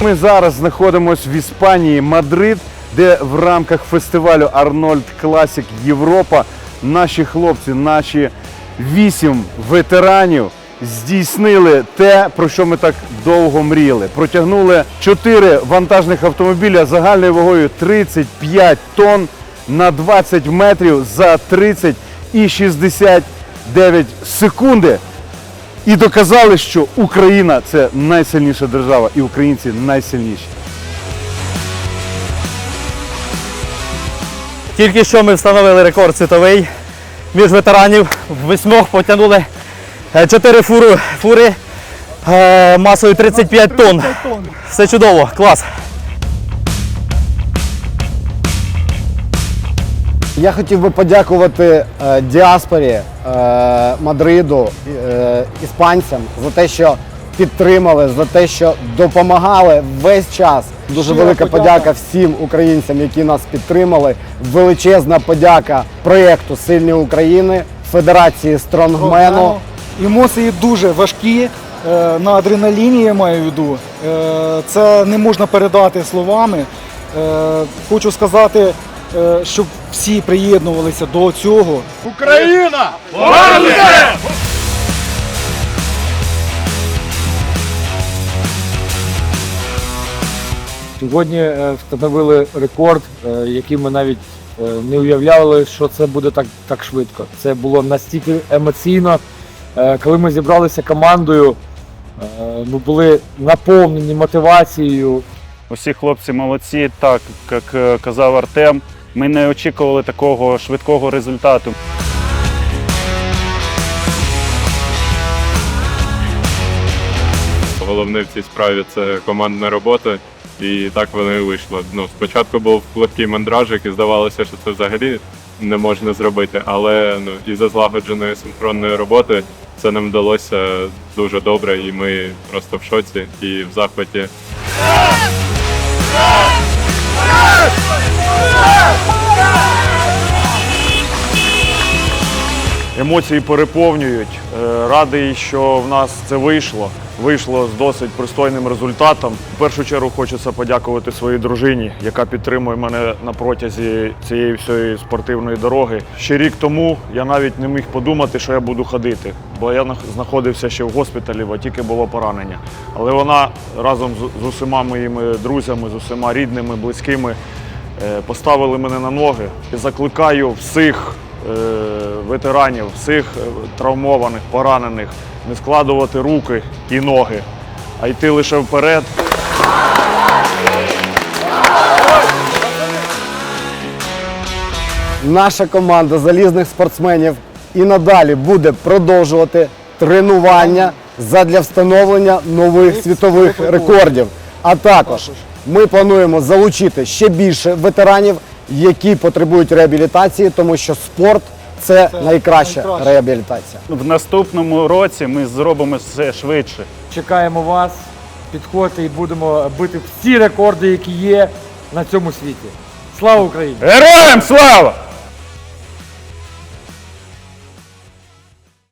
Ми зараз знаходимося в Іспанії, Мадрид, де в рамках фестивалю Арнольд Класік Європа наші хлопці, наші вісім ветеранів здійснили те, про що ми так довго мріяли. Протягнули чотири вантажних автомобіля загальною вагою 35 тонн на 20 метрів за 30 і 69 секунди. І доказали, що Україна це найсильніша держава, і українці найсильніші. Тільки що ми встановили рекорд світовий між ветеранів. Восьмох потягнули 4 фури, фури е, масою 35 тонн. Все чудово, клас. Я хотів би подякувати е, діаспорі е, Мадриду, е, іспанцям за те, що підтримали, за те, що допомагали весь час. Дуже велика подяка всім українцям, які нас підтримали. Величезна подяка проєкту Сильні України, Федерації Стронгмену. Емоції дуже важкі. е, На адреналіні я маю в виду. Е, Це не можна передати словами. Е, Хочу сказати, щоб всі приєднувалися до цього. Україна! Сьогодні е, встановили рекорд, е, який ми навіть е, не уявляли, що це буде так, так швидко. Це було настільки емоційно. Е, Коли ми зібралися командою, е, ми були наповнені мотивацією. Усі хлопці молодці, так як е, казав Артем. Ми не очікували такого швидкого результату. Головне в цій справі це командна робота, і так воно і вийшло. Ну, спочатку був легкий мандражик, і здавалося, що це взагалі не можна зробити, але ну, із-за злагодженої синхронної роботи це нам вдалося дуже добре, і ми просто в шоці і в захваті. Емоції переповнюють. Е, Радий, що в нас це вийшло. Вийшло з досить пристойним результатом. В першу чергу хочеться подякувати своїй дружині, яка підтримує мене на протязі цієї всієї спортивної дороги. Ще рік тому я навіть не міг подумати, що я буду ходити, бо я знаходився ще в госпіталі, бо тільки було поранення. Але вона разом з, усіма моїми друзями, з усіма рідними, близькими е, поставили мене на ноги. І закликаю всіх ветеранів, всіх е, травмованих, поранених не складувати руки і ноги, а йти лише вперед. Наша команда залізних спортсменів і надалі буде продовжувати тренування задля встановлення нових світових рекордів. А також ми плануємо залучити ще більше ветеранів, які потребують реабілітації, тому що спорт це найкраща найкраще. реабілітація. В наступному році ми зробимо все швидше. Чекаємо вас, підходьте і будемо бити всі рекорди, які є на цьому світі. Слава Україні! Героям слава!